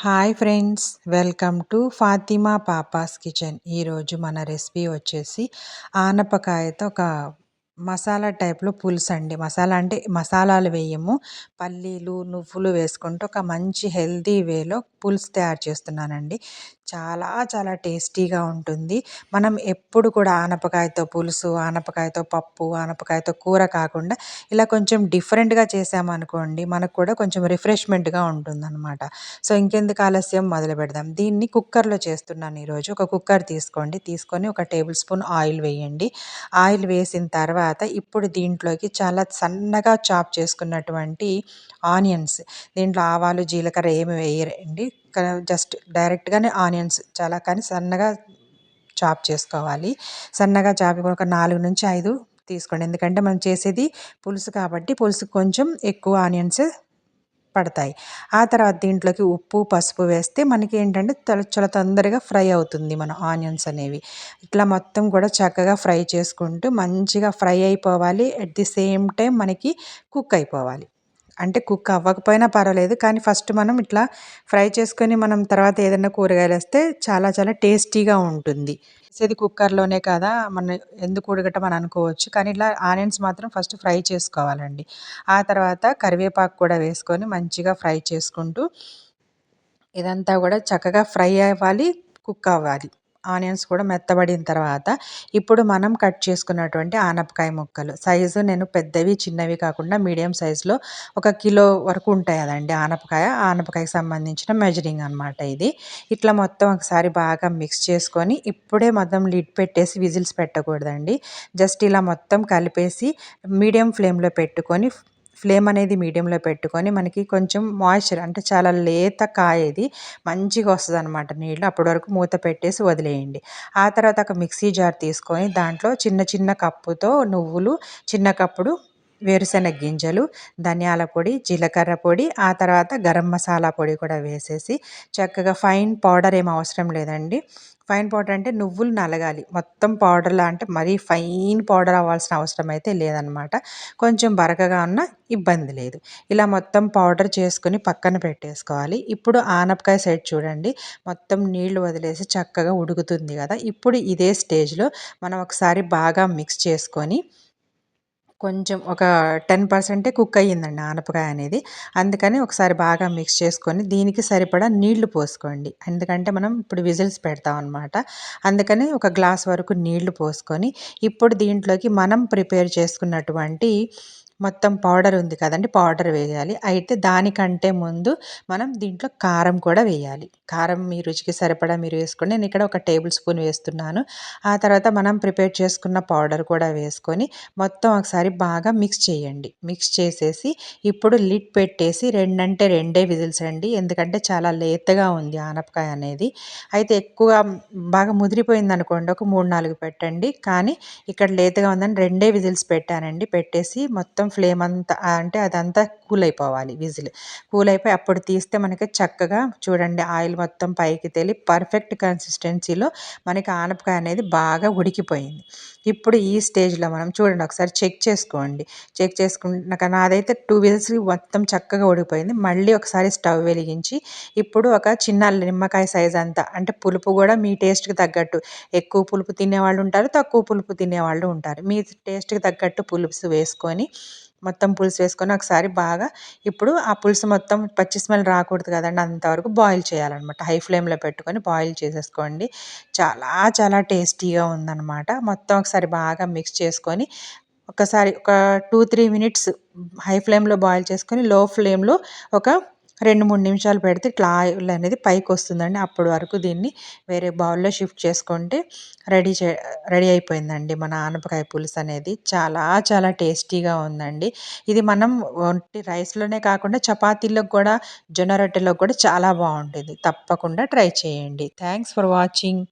Hi friends welcome to Fatima papa's kitchen ఈరోజు మన recipe వచ్చేసి ఆనపకాయతో ఒక మసాలా టైప్లో పులుసు అండి. మసాలా అంటే మసాలాలు వేయము. పల్లీలు నువ్వులు వేసుకుంటూ ఒక మంచి హెల్తీ వేలో పులుసు తయారు చేస్తున్నానండి. చాలా చాలా టేస్టీగా ఉంటుంది. మనం ఎప్పుడు కూడా ఆనపకాయతో పులుసు ఆనపకాయతో పప్పు ఆనపకాయతో కూర కాకుండా ఇలా కొంచెం డిఫరెంట్గా చేసామనుకోండి మనకు కూడా కొంచెం రిఫ్రెష్మెంట్గా ఉంటుందన్నమాట. సో ఇంకెందుకు ఆలస్యం? మొదలు పెడదాం. దీన్ని కుక్కర్లో చేస్తున్నాను ఈరోజు. ఒక కుక్కర్ తీసుకోండి. తీసుకొని ఒక టేబుల్ స్పూన్ ఆయిల్ వేయండి. ఆయిల్ వేసిన తర్వాత ఇప్పుడు దీంట్లోకి చాలా సన్నగా చాప్ చేసుకున్నటువంటి ఆనియన్స్ దీంట్లో ఆవాలు జీలకర్ర ఏమి వేయరండి. జస్ట్ డైరెక్ట్గానే ఆనియన్స్ చాలా కానీ సన్నగా చాప్ చేసుకోవాలి. సన్నగా చాపి ఒక నాలుగు నుంచి ఐదు తీసుకోండి. ఎందుకంటే మనం చేసేది పులుసు కాబట్టి పులుసు కొంచెం ఎక్కువ ఆనియన్స్ పడతాయి. ఆ తర్వాత దీంట్లోకి ఉప్పు పసుపు వేస్తే మనకి ఏంటంటే చాలా తొందరగా ఫ్రై అవుతుంది మన ఆనియన్స్ అనేవి. ఇట్లా మొత్తం కూడా చక్కగా ఫ్రై చేసుకుంటూ మంచిగా ఫ్రై అయిపోవాలి. అట్ ది సేమ్ టైం మనకి కుక్ అయిపోవాలి. అంటే కుక్ అవ్వకపోయినా పర్వాలేదు. కానీ ఫస్ట్ మనం ఇట్లా ఫ్రై చేసుకొని మనం తర్వాత ఏదైనా కూరగాయలు వేస్తే చాలా చాలా టేస్టీగా ఉంటుంది. ఇది కుక్కర్లోనే కదా మనం ఎందుకు ఉడకటం అని అనుకోవచ్చు. కానీ ఇలా ఆనియన్స్ మాత్రం ఫస్ట్ ఫ్రై చేసుకోవాలండి. ఆ తర్వాత కరివేపాకు కూడా వేసుకొని మంచిగా ఫ్రై చేసుకుంటూ ఇదంతా కూడా చక్కగా ఫ్రై అవ్వాలి కుక్ అవ్వాలి. ఆనియన్స్ కూడా మెత్తబడిన తర్వాత ఇప్పుడు మనం కట్ చేసుకున్నటువంటి ఆనపకాయ ముక్కలు. సైజు నేను పెద్దవి చిన్నవి కాకుండా మీడియం సైజులో ఒక కిలో వరకు ఉంటాయి అదండి ఆనపకాయ. ఆనపకాయకి సంబంధించిన మెజరింగ్ అనమాట ఇది. ఇట్లా మొత్తం ఒకసారి బాగా మిక్స్ చేసుకొని ఇప్పుడే మొత్తం లిడ్ పెట్టేసి విజిల్స్ పెట్టకూడదండి. జస్ట్ ఇలా మొత్తం కలిపేసి మీడియం ఫ్లేమ్లో పెట్టుకొని ఫ్లేమ్ అనేది మీడియంలో పెట్టుకొని మనకి కొంచెం మాయిశ్చర్ అంటే చాలా లేత కాయ ఇది మంచిగా వస్తుంది అనమాట నీళ్ళు. అప్పటి వరకు మూత పెట్టేసి వదిలేయండి. ఆ తర్వాత ఒక మిక్సీ జార్ తీసుకొని దాంట్లో చిన్న చిన్న కప్పుతో నువ్వులు చిన్న కప్పుడు వేరుశెనగ గింజలు ధనియాల పొడి జీలకర్ర పొడి ఆ తర్వాత గరం మసాలా పొడి కూడా వేసేసి చక్కగా ఫైన్ పౌడర్ ఏం అవసరం లేదండి. ఫైన్ పౌడర్ అంటే నువ్వులు నలగాలి. మొత్తం పౌడర్లా అంటే మరీ ఫైన్ పౌడర్ అవ్వాల్సిన అవసరం అయితే లేదనమాట కొంచెం బరకగా ఉన్న ఇబ్బంది లేదు. ఇలా మొత్తం పౌడర్ చేసుకుని పక్కన పెట్టేసుకోవాలి. ఇప్పుడు ఆనపకాయ సైడ్ చూడండి. మొత్తం నీళ్ళు వదిలేసి చక్కగా ఉడుకుతుంది కదా. ఇప్పుడు ఇదే స్టేజ్లో మనం ఒకసారి బాగా మిక్స్ చేసుకొని కొంచెం ఒక టెన్ పర్సెంటే కుక్ అయ్యిందండి ఆనపకాయ అనేది. అందుకని ఒకసారి బాగా మిక్స్ చేసుకొని దీనికి సరిపడా నీళ్ళు పోసుకోండి. ఎందుకంటే మనం ఇప్పుడు విజిల్స్ పెడతాం అనమాట అందుకని ఒక గ్లాస్ వరకు నీళ్ళు పోసుకొని ఇప్పుడు దీంట్లోకి మనం ప్రిపేర్ చేసుకున్నటువంటి మొత్తం పౌడర్ ఉంది కదండి పౌడర్ వేయాలి. అయితే దానికంటే ముందు మనం దీంట్లో కారం కూడా వేయాలి. కారం మీ రుచికి సరిపడా మీరు వేసుకోండి. నేను ఇక్కడ ఒక టేబుల్ స్పూన్ వేస్తున్నాను. ఆ తర్వాత మనం ప్రిపేర్ చేసుకున్న పౌడర్ కూడా వేసుకొని మొత్తం ఒకసారి బాగా మిక్స్ చేయండి. మిక్స్ చేసేసి ఇప్పుడు లిడ్ పెట్టేసి రెండంటే రెండే విజిల్స్ అండి. ఎందుకంటే చాలా లేతగా ఉంది ఆనపకాయ అనేది. అయితే ఎక్కువ బాగా ముదిరిపోయింది అనుకోండి ఒక మూడు నాలుగు పెట్టండి. కానీ ఇక్కడ లేతగా ఉందని రెండే విజిల్స్ పెట్టానండి. పెట్టేసి మొత్తం ఫ్లేమ్ అంతా అంటే అదంతా కూల్ అయిపోవాలి విజిల్. కూల్ అయిపోయి అప్పుడు తీస్తే మనకి చక్కగా చూడండి ఆయిల్ మొత్తం పైకి తేలి పర్ఫెక్ట్ కన్సిస్టెన్సీలో మనకి ఆనపకాయ అనేది బాగా ఉడికిపోయింది. ఇప్పుడు ఈ స్టేజ్లో మనం చూడండి ఒకసారి చెక్ చేసుకోండి. చెక్ చేసుకున్నాక నాదైతే టూ విజిల్స్ మొత్తం చక్కగా ఉడికిపోయింది. మళ్ళీ ఒకసారి స్టవ్ వెలిగించి ఇప్పుడు ఒక చిన్న నిమ్మకాయ సైజ్ అంతా అంటే పులుపు కూడా మీ టేస్ట్కి తగ్గట్టు ఎక్కువ పులుపు తినేవాళ్ళు ఉంటారు తక్కువ పులుపు తినేవాళ్ళు ఉంటారు. మీ టేస్ట్కి తగ్గట్టు పులుపు వేసుకొని మొత్తం పులుసు వేసుకొని ఒకసారి బాగా ఇప్పుడు ఆ పులుసు మొత్తం పచ్చి స్మెల్ రాకూడదు కదండి. అంతవరకు బాయిల్ చేయాలన్నమాట. హై ఫ్లేమ్లో పెట్టుకొని బాయిల్ చేసేసుకోండి. చాలా చాలా టేస్టీగా ఉందన్నమాట. మొత్తం ఒకసారి బాగా మిక్స్ చేసుకొని ఒకసారి ఒక టూ త్రీ మినిట్స్ హై ఫ్లేమ్లో బాయిల్ చేసుకొని లో ఫ్లేమ్లో ఒక రెండు మూడు నిమిషాలు పెడితే ఇట్లా ఆయిల్ అనేది పైకి వస్తుందండి అప్పటి వరకు దీన్ని వేరే బౌల్లో షిఫ్ట్ చేసుకుంటే రెడీ చే రెడీ అయిపోయిందండి మన ఆనపకాయ పులుసు అనేది. చాలా చాలా టేస్టీగా ఉందండి. ఇది మనం ఒంటి రైస్లోనే కాకుండా చపాతీలకు కూడా జొన్న రొట్టెలకు కూడా చాలా బాగుంటుంది. తప్పకుండా ట్రై చేయండి. Thanks for watching.